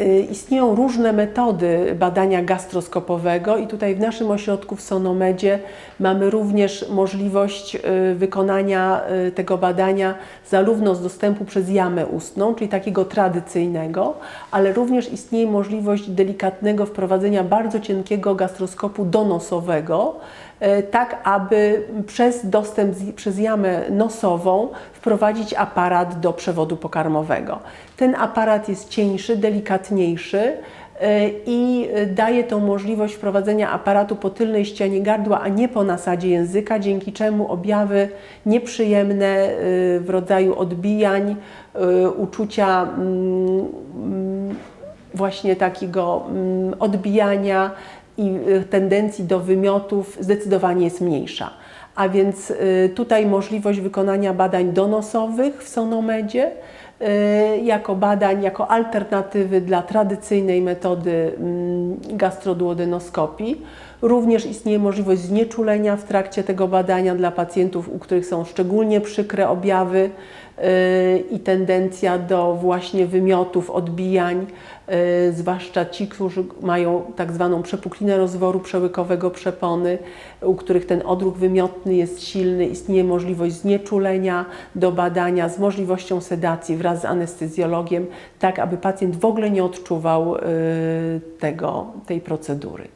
Y, Istnieją różne metody badania gastroskopowego i tutaj w naszym ośrodku w Sonomedzie mamy również możliwość y, wykonania y, tego badania zarówno z dostępu przez jamę ustną, czyli takiego tradycyjnego, ale również istnieje możliwość delikatnego wprowadzenia bardzo cienkiego gastroskopu donosowego, tak aby przez dostęp przez jamę nosową wprowadzić aparat do przewodu pokarmowego. Ten aparat jest cieńszy, delikatniejszy e, i daje tą możliwość wprowadzenia aparatu po tylnej ścianie gardła, a nie po nasadzie języka, dzięki czemu objawy nieprzyjemne e, w rodzaju odbijań, e, uczucia mm, mm, właśnie takiego mm, odbijania i y, tendencji do wymiotów zdecydowanie jest mniejsza. A więc y, tutaj możliwość wykonania badań donosowych w Sonomedzie jako badań, jako alternatywy dla tradycyjnej metody mm, gastroduodenoskopii. Również istnieje możliwość znieczulenia w trakcie tego badania dla pacjentów, u których są szczególnie przykre objawy y, i tendencja do właśnie wymiotów, odbijań, y, zwłaszcza ci, którzy mają tak zwaną przepuklinę rozworu przełykowego przepony, u których ten odruch wymiotny jest silny, istnieje możliwość znieczulenia do badania z możliwością sedacji wraz z anestezjologiem, tak aby pacjent w ogóle nie odczuwał y, tego, tej procedury.